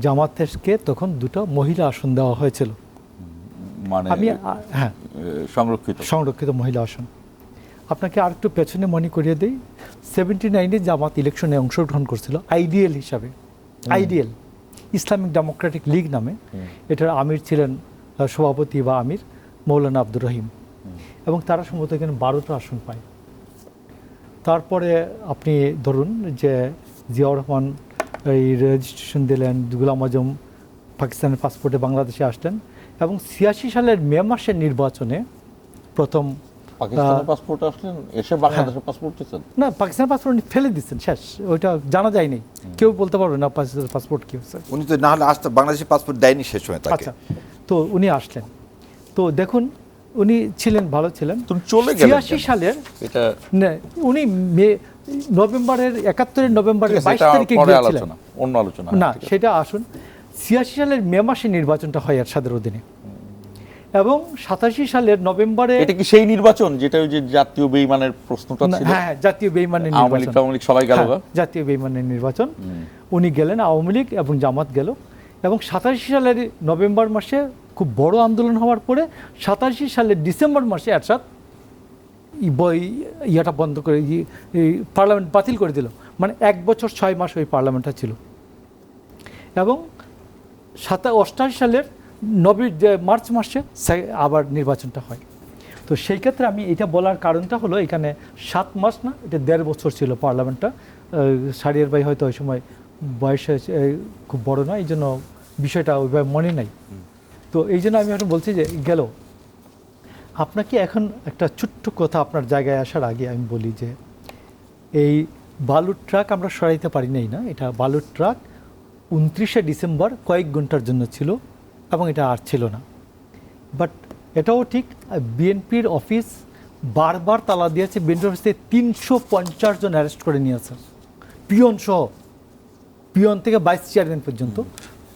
জামাতেরকে তখন দুটো মহিলা আসন দেওয়া হয়েছিল। মানে আমি হ্যাঁ। সংরক্ষিত। সংরক্ষিত মহিলা আসন। আপনাকে আর একটু পেছনে মনে করিয়ে দিই সেভেন্টি নাইনে জামাত ইলেকশনে অংশগ্রহণ করছিল আইডিএল হিসাবে। আইডিএল ইসলামিক ডেমোক্রেটিক লীগ নামে। এটার আমির ছিলেন সভাপতি বা আমির মৌলানা আব্দুর রহিম। এবং তারা সম্ভবত এখানে বারোটা আসন পায়। তারপরে আপনি ধরুন যে জিয়াউর রহমান এই রেজিস্ট্রেশন দিলেন গুলাম আজম পাকিস্তানের পাসপোর্টে বাংলাদেশে আসলেন এবং ছিয়াশি সালের মে মাসের নির্বাচনে প্রথম পাসপোর্ট আসলেন? এসে বাংলাদেশের পাসপোর্ট না পাকিস্তান পাসপোর্ট উনি ফেলে দিচ্ছেন শেষ। ওইটা জানা যায়নি। কেউ বলতে পারবে না পাকিস্তানের পাসপোর্ট কি হচ্ছে উনি তো না হলে আসতে বাংলাদেশি পাসপোর্ট দেয়নি সময় তাকে। আচ্ছা তো উনি আসলেন। তো দেখুন উনি ছিলেন ভালো ছিলেন। চলে ছিয়াশি? সালের এটা উনি মে নভেম্বরের একাত্তরের নভেম্বরের বাইশ তারিখে গিয়েছিলেন অন্য আলোচনা না সেটা আসুন। ছিয়াশি সালের মে মাসে নির্বাচনটা হয় এরশাদের অধীনে। এবং সাতাশি সালের নভেম্বরে এটা কি সেই নির্বাচন যেটা ওই যে জাতীয় বেইমানের প্রশ্নটা ছিল? হ্যাঁ হ্যাঁ, জাতীয় বেইমানের নির্বাচন। লীগ সবাই গেল হ্যাঁ, জাতীয় বেইমানের নির্বাচন। উনি গেলেন আওয়ামী লীগ এবং জামাত গেল। এবং সাতাশি সালের নভেম্বর মাসে খুব বড় আন্দোলন হওয়ার পরে সাতাশি সালের ডিসেম্বর মাসে এরশাদ বই ইয়েটা বন্ধ করে পার্লামেন্ট বাতিল করে দিল। মানে এক বছর ছয় মাস ওই পার্লামেন্টটা ছিল। এবং সাতা অষ্টাশি সালের যে- মার্চ মাসে আবার নির্বাচনটা হয়। তো সেই ক্ষেত্রে আমি এটা বলার কারণটা হলো এখানে সাত মাস না এটা দেড় বছর ছিল পার্লামেন্টটা। সারিয়ার ভাই হয়তো ওই সময় বয়স খুব বড় নয় এই জন্য বিষয়টা ওইভাবে মনে নাই। তো এই জন্য আমি এখন বলছি যে গেল আপনাকে এখন একটা ছোট্ট কথা আপনার জায়গায় আসার আগে আমি বলি যে এই বালুর ট্রাক আমরা সরাইতে পারি নাই না। এটা বালুর ট্রাক উনত্রিশে ডিসেম্বর কয়েক ঘণ্টার জন্য ছিল এবং এটা আর ছিল না। বাট এটাও ঠিক বিএনপির অফিস বারবার তালা দিয়েছে বিএনপির অফিস থেকে তিনশো পঞ্চাশ জন অ্যারেস্ট করে নিয়েছে পিয়ন সহ। পিয়ন থেকে বাইশ চেয়ারম্যান পর্যন্ত।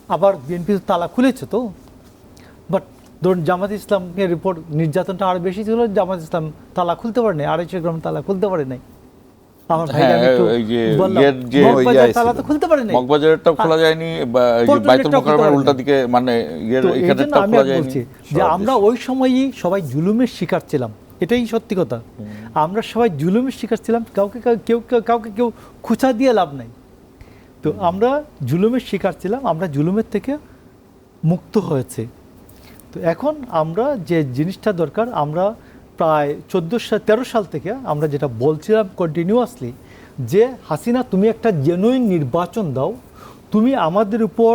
আবার বিএনপি তালা খুলেছে তো। বাট ধরুন জামাত ইসলামের রিপোর্ট নির্যাতনটা আরও বেশি ছিল জামাত ইসলাম তালা খুলতে পারে নাই আড়াইশো গ্রাম তালা খুলতে পারে নাই আমার ভাই হ্যাঁ, আমি একটু এই যে বললাম, ইয়ের যে- মগবাজার ওই তালা তো খুলতে পারে নাই মগবাজারেরটাও খোলা যায়নি বা এই যে পল্টনেরটাও বাইতুল মোকাররমের উল্টা দিকে মানে এখানেরটাও খোলা যায়নি। যে আমরা ওই সময়ই সবাই জুলুমের শিকার ছিলাম এটাই সত্যি কথা। আমরা সবাই জুলুমের শিকার ছিলাম কাউকে কেউ কেউ কাউকে কেউ খুচা দিয়ে লাভ নাই। তো আমরা জুলুমের শিকার ছিলাম আমরা জুলুমের থেকে মুক্ত হয়েছে। তো এখন আমরা যে জিনিসটা দরকার, আমরা প্রায় চোদ্দোশো তেরো সাল থেকে আমরা যেটা বলছিলাম কন্টিনিউয়াসলি যে, হাসিনা তুমি একটা জেনুইন নির্বাচন দাও, তুমি আমাদের উপর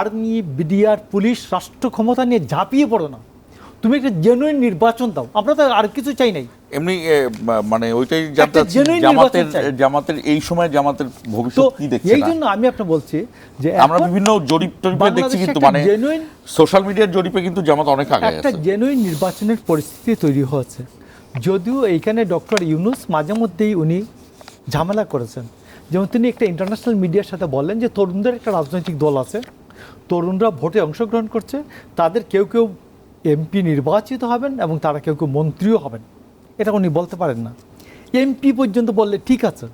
আর্মি বিডিআর পুলিশ, রাষ্ট্র ক্ষমতা নিয়ে ঝাঁপিয়ে পড়ো না। তুমি একটা জেনুইন নির্বাচন দাও। আমরা তো আর কিছু চাই নাই। এমনি মানে ওইটাই জামাতের জামাতের এই সময় জামাতের ভবিষ্যৎ কি দেখছে এই? জন্য আমি আপনার বলছি যে আমরা বিভিন্ন জরিপ টরিপে দেখছি কিন্তু মানে সোশ্যাল মিডিয়ার জরিপে কিন্তু জামাত অনেক আগে একটা জেনুইন নির্বাচনের পরিস্থিতি তৈরি হয়েছে। যদিও এইখানে ডক্টর ইউনুস মাঝে মধ্যেই উনি ঝামেলা করেছেন। যেমন তিনি একটা ইন্টারন্যাশনাল মিডিয়ার সাথে বললেন যে তরুণদের একটা রাজনৈতিক দল আছে তরুণরা ভোটে অংশগ্রহণ করছে তাদের কেউ কেউ এমপি নির্বাচিত হবেন এবং তারা কেউ কেউ মন্ত্রীও হবেন। এটা উনি বলতে পারেন না। এমপি পর্যন্ত বললে ঠিক আছে।